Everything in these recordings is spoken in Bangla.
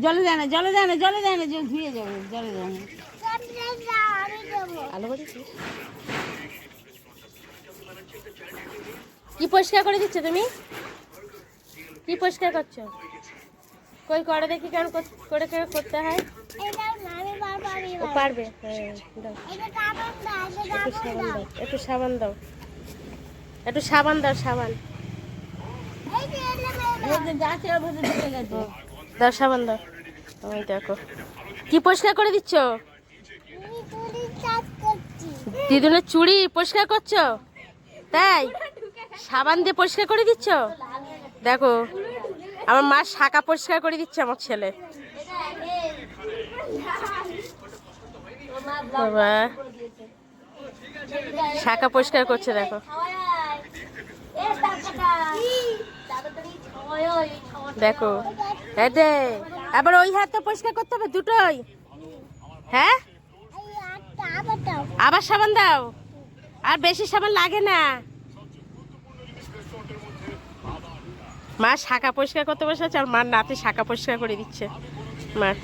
জলে দেয় না জলে দেয় না জলে দেয় না ধুয়ে যাবে জলে দেয় না। আলো কি পরিষ্কার করে দিচ্ছ তুমি? কি পরিষ্কার করছ? কই করে দেখি কেমন কর- করে করে করতে হয়। ও পারবে। হ্যাঁ দাও। একটু সাবান দাও একটু সাবান দাও। একটু সাবান দাও সাবান দাও ওই দেখো। কি পরিষ্কার করে দিচ্ছ? দিদুনের চুড়ি পরিষ্কার করছ? তাই? সাবান দিয়ে পরিষ্কার করে দিচ্ছ? দেখো, আমার মা শাখা পরিষ্কার করে দিচ্ছে আমার ছেলে। বাবা। শাখা পরিষ্কার করছে, দেখো। দেখো এদে আবার ওই হাতটা পরিষ্কার করতে হবে দুটোই। হ্যাঁ? আবার সাবান দাও। আর বেশি সাবান লাগে না। মা শাখা পরিষ্কার করতে বসেছে আর মার নাতি শাখা পরিষ্কার করে দিচ্ছে। মার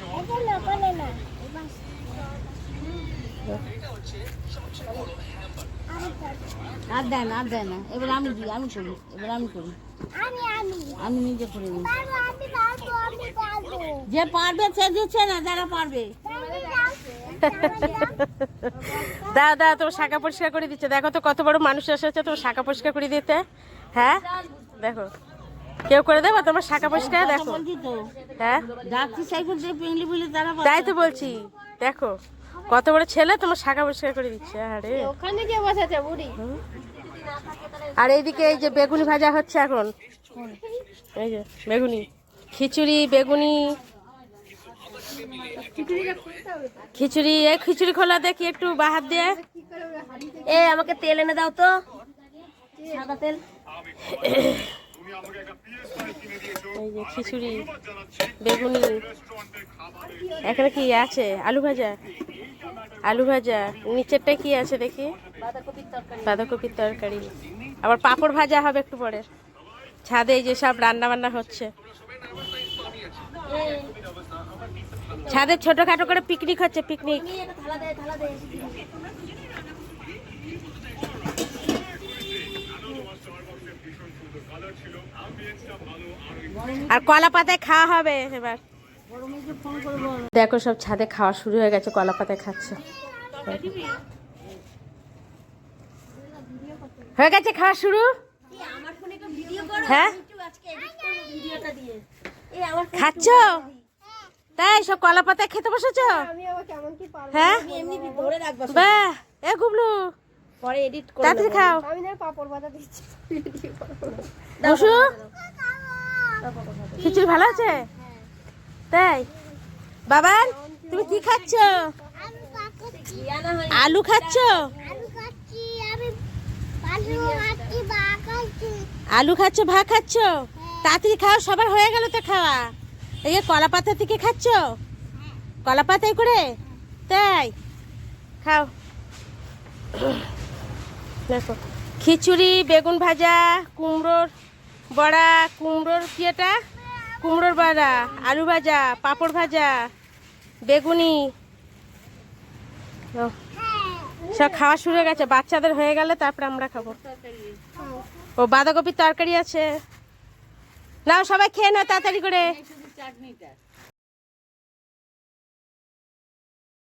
আর দেয় না আর দেয় না। এবার আমি দিই আমি করি এবার আমি করি। আমি নিজে করে নিই যে পারবে সে দিচ্ছে না যারা পারবে। দাও দাও তোমার শাখা পরিষ্কার করে দিচ্ছে। দেখো তো কত বড় মানুষ এসেছে তোমার শাখা পরিষ্কার করে দিতে। হ্যাঁ? দেখো। কেউ করে দেবো? তোমার শাখা পরিষ্কার? দেখো। হ্যাঁ? তারা। তাই তো বলছি। দেখো। কত বড় ছেলে তোমার শাখা পরিষ্কার করে দিচ্ছে। আরে ওখানে গিয়ে বসেছে বুড়ি। আর এইদিকে এই যে বেগুনি ভাজা হচ্ছে এখন। এই যে বেগুনি। খিচুড়ি বেগুনি খিচুড়ি এই খিচুড়ি খোলা দেখি একটু বাহার দিয়ে। এ, আমাকে তেল এনে দাও তো। সাদা তেল। এই যে খিচুড়ি, বেগুনি। এখানে কি আছে? আলু ভাজা? আলু ভাজা। নিচেরটা কি আছে দেখি? বাঁধাকপির তরকারি। আবার পাঁপড় ভাজা হবে একটু পরে। ছাদে এই যে সব রান্না বান্না হচ্ছে। ছাদে ছোটখাটো করে পিকনিক হচ্ছে পিকনিক আর কলা পাতায় খাওয়া হবে এবার। দেখো সব ছাদে খাওয়া শুরু হয়ে গেছে কলা পাতায় খাচ্ছে। হয়ে গেছে খাওয়া শুরু? হ্যাঁ? আমার খাচ্ছ? তাই সব কলা পাতায় খেতে বসেছো? আমি আবার কেমন কি পারব? হ্যাঁ? আমি এমনি ধরে রাখব বাহ এ গুবলু। পরে এডিট করে তাড়াতাড়ি খাও। আমি না পাপড় ভাজা দিচ্ছি। বসু। খিচুড়ি ভালো আছে? তাই? বাবা তুমি কি খাচ্ছ? আলু খাচ্ছ? আলু খাচ্ছ ভাত খাচ্ছ? তাড়াতাড়ি খাও সবার হয়ে গেল তো খাওয়া। এই কলা পাতা থেকে খাচ্ছ? কলা পাতায় করে তাই? খাও। দেখো, খিচুড়ি, বেগুন ভাজা, কুমড়োর বড়া, কুমড়োর কি এটা? কুমড়োর বড়া, আলু ভাজা, পাঁপড় ভাজা, বেগুনি। সব খাওয়া শুরু হয়ে গেছে, বাচ্চাদের হয়ে গেলে তারপরে আমরা খাব। ও, বাঁধাকপির তরকারি আছে। নাও সবাই খেয়ে নাও তাড়াতাড়ি করে। চাটনিটা।